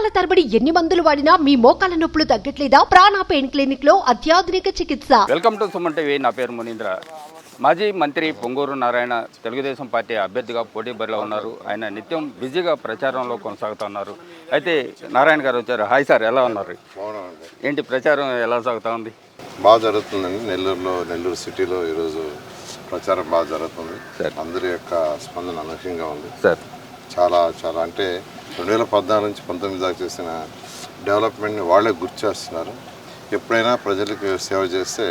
నెలల తరబడి ఎన్ని మందులు వాడినా మీ మోకాల నొప్పులు తగ్గట్లేదా? ప్రాణ పెయిన్ క్లినిక్లో అత్యాధునిక చికిత్స. Welcome to Suman TV. నా పేరు మునీంద్ర. మాజీ మంత్రి పొంగూరు నారాయణ తెలుగుదేశం పార్టీ అభ్యర్థిగా పోటీ బరిలో ఉన్నారు. ఆయన నిత్యం బిజీగా ప్రచారంలో కొనసాగుతున్నారు అయితే నారాయణ గారు వచ్చారు. హాయ్ సార్ ఎలా ఉన్నారు? ఏంటి ప్రచారం ఎలా సాగుతా ఉంది? బాగా జరుగుతుందండి. నెల్లూరులో నెల్లూరు సిటీలో ఈరోజు ప్రచారం బాగా జరుగుతుంది. సరే. అందరి యొక్క స్పందన అనూహ్యంగా ఉంది. సార్. చాలా చాలా అంటే రెండు వేల పద్నాలుగు నుంచి పంతొమ్మిది దాకా చేసిన డెవలప్మెంట్ని వాళ్ళే గుర్తు చేస్తున్నారు. ఎప్పుడైనా ప్రజలకు సేవ చేస్తే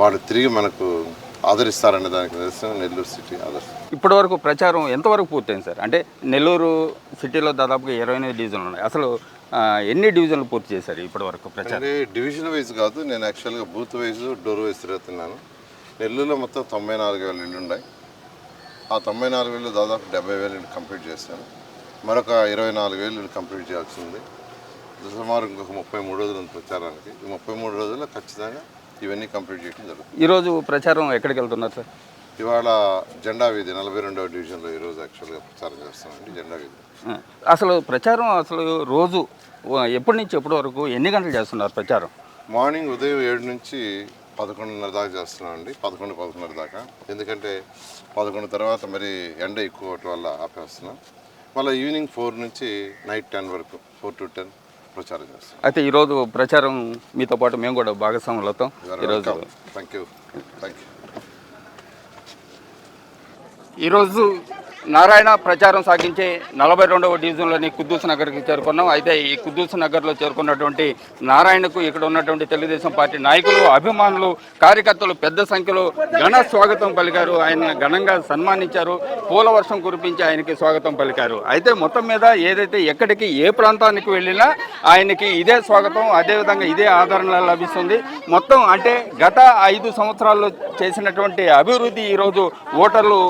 వాళ్ళు తిరిగి మనకు ఆదరిస్తారనే దానికి నిదర్శనం నెల్లూరు సిటీ ఆదర్శం. ఇప్పటి వరకు ప్రచారం ఎంతవరకు పూర్తయింది సార్? అంటే నెల్లూరు సిటీలో దాదాపుగా ఇరవై ఎనిమిది డివిజన్లు ఉన్నాయి. అసలు ఎన్ని డివిజన్లు పూర్తి చేశారు ఇప్పటి వరకు ప్రచారం డివిజన్ వైజ్ కాదు నేను యాక్చువల్గా బూత్ వైజ్ డోర్ వైజ్ తిరుగుతున్నాను. నెల్లూరులో మొత్తం తొంభై నాలుగు వేల ఇళ్ళు ఉన్నాయి. ఆ తొంభై నాలుగు వేలు దాదాపు డెబ్బై వేలు కంప్లీట్ చేశాను. మరొక ఇరవై నాలుగు వేలు కంప్లీట్ చేయాల్సి ఉంది సుమారు ఇంకొక ముప్పై మూడు రోజులు ఉంది ప్రచారానికి. ఈ ముప్పై మూడు రోజుల్లో ఖచ్చితంగా ఇవన్నీ కంప్లీట్ చేయడం జరుగుతుంది. ఈరోజు ప్రచారం ఎక్కడికి వెళ్తున్నారు సార్? ఇవాళ జెండా వీధి నలభై రెండవ డివిజన్లో ఈరోజు యాక్చువల్గా ప్రచారం చేస్తామండి జెండా వీధి. అసలు ప్రచారం అసలు రోజు ఎప్పటి నుంచి ఎప్పటి వరకు ఎన్ని గంటలు చేస్తున్నారు ప్రచారం? మార్నింగ్ ఉదయం ఏడు నుంచి పదకొండున్నర దాకా చేస్తున్నామండి. పదకొండు పదకొండున్నర దాకా. ఎందుకంటే పదకొండు తర్వాత మరి ఎండ ఎక్కువ వల్ల ఆపేస్తున్నాం. మళ్ళీ ఈవినింగ్ ఫోర్ నుంచి నైట్ టెన్ వరకు ఫోర్ టు టెన్ ప్రచారం చేస్తాం. అయితే ఈరోజు ప్రచారం మీతో పాటు మేము కూడా భాగస్వాములు అవుతాం. ఈరోజు థ్యాంక్ యూ థ్యాంక్ యూ ఈరోజు నారాయణ ప్రచారం సాగించే నలభై రెండవ డివిజన్లోని కుద్దూస్ నగర్కి చేరుకున్నాం. అయితే ఈ కుద్దూస్ నగర్లో చేరుకున్నటువంటి నారాయణకు ఇక్కడ ఉన్నటువంటి తెలుగుదేశం పార్టీ నాయకులు అభిమానులు కార్యకర్తలు పెద్ద సంఖ్యలో ఘన స్వాగతం పలికారు. ఆయన ఘనంగా సన్మానించారు. పూల వర్షం కురిపించి ఆయనకి స్వాగతం పలికారు. అయితే మొత్తం మీద ఏదైతే ఎక్కడికి ఏ ప్రాంతానికి వెళ్ళినా ఆయనకి ఇదే స్వాగతం అదేవిధంగా ఇదే ఆదరణ లభిస్తుంది. మొత్తం అంటే గత ఐదు సంవత్సరాల్లో చేసినటువంటి అభివృద్ధి ఈరోజు ఓటర్లు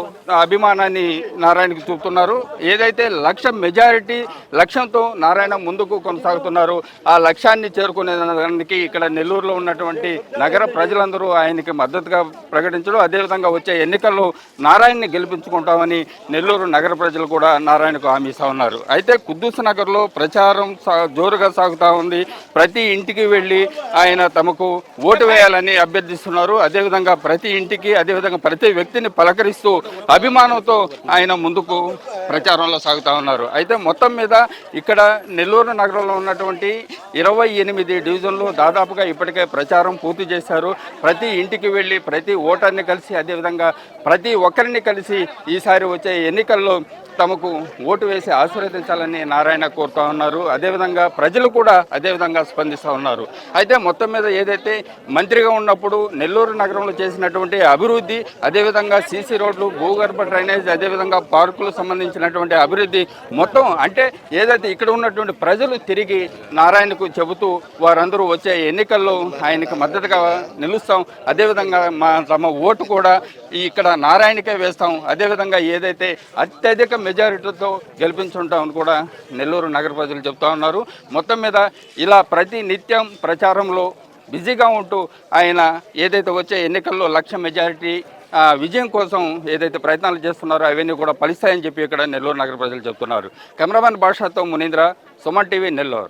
అభిమానాన్ని నారాయణకి చూపుతున్నారు. ఏదైతే లక్ష మెజారిటీ లక్ష్యంతో నారాయణ ముందుకు కొనసాగుతున్నారు ఆ లక్ష్యాన్ని చేరుకునే దానికి ఇక్కడ నెల్లూరులో ఉన్నటువంటి నగర ప్రజలందరూ ఆయనకి మద్దతుగా ప్రకటించడం అదేవిధంగా వచ్చే ఎన్నికల్లో నారాయణని గెలిపించుకుంటామని నెల్లూరు నగర ప్రజలు కూడా నారాయణకు హామీ ఇస్తా ఉన్నారు. అయితే కుద్దూస్ నగర్లో ప్రచారం సా- జోరుగా సాగుతూ ఉంది. ప్రతి ఇంటికి వెళ్ళి ఆయన తమకు ఓటు వేయాలని అభ్యర్థిస్తున్నారు. అదేవిధంగా ప్రతి ఇంటికి అదేవిధంగా ప్రతి వ్యక్తిని పలకరిస్తూ అభిమానంతో ఆయన ముందుకు ప్రచారంలో సాగుతూ ఉన్నారు. అయితే మొత్తం మీద ఇక్కడ నెల్లూరు నగరంలో ఉన్నటువంటి ఇరవై ఎనిమిది డివిజన్లు దాదాపుగా ఇప్పటికే ప్రచారం పూర్తి చేశారు. ప్రతి ఇంటికి వెళ్ళి ప్రతి ఓటర్ని కలిసి అదేవిధంగా ప్రతి ఒక్కరిని కలిసి ఈసారి వచ్చే ఎన్నికల్లో తమకు ఓటు వేసి ఆశీర్వదించాలని నారాయణ కోరుతా ఉన్నారు. అదేవిధంగా ప్రజలు కూడా అదేవిధంగా స్పందిస్తూ ఉన్నారు. అయితే మొత్తం మీద ఏదైతే మంత్రిగా ఉన్నప్పుడు నెల్లూరు నగరంలో చేసినటువంటి అభివృద్ధి అదేవిధంగా సీసీ రోడ్లు భూగర్భ డ్రైనేజ్ అదేవిధంగా పార్కులు సంబంధించినటువంటి అభివృద్ధి మొత్తం అంటే ఏదైతే ఇక్కడ ఉన్నటువంటి ప్రజలు తిరిగి నారాయణకు చెబుతూ వారందరూ వచ్చే ఎన్నికల్లో ఆయనకు మద్దతుగా నిలుస్తాం. అదేవిధంగా మా తమ ఓటు కూడా ఇక్కడ నారాయణకే వేస్తాం. అదేవిధంగా ఏదైతే అత్యధిక మెజారిటీతో గెలిపించుంటామని కూడా నెల్లూరు నగర ప్రజలు చెప్తా ఉన్నారు. మొత్తం మీద ఇలా ప్రతి నిత్యం ప్రచారంలో బిజీగా ఉంటూ ఆయన ఏదైతే వచ్చే ఎన్నికల్లో లక్ష మెజారిటీ విజయం కోసం ఏదైతే ప్రయత్నాలు చేస్తున్నారో అవన్నీ కూడా ఫలిస్తాయని చెప్పి ఇక్కడ నెల్లూరు నగర ప్రజలు చెప్తున్నారు. కెమెరామెన్ భాషతో మునీంద్ర సుమన్ టీవీ నెల్లూరు.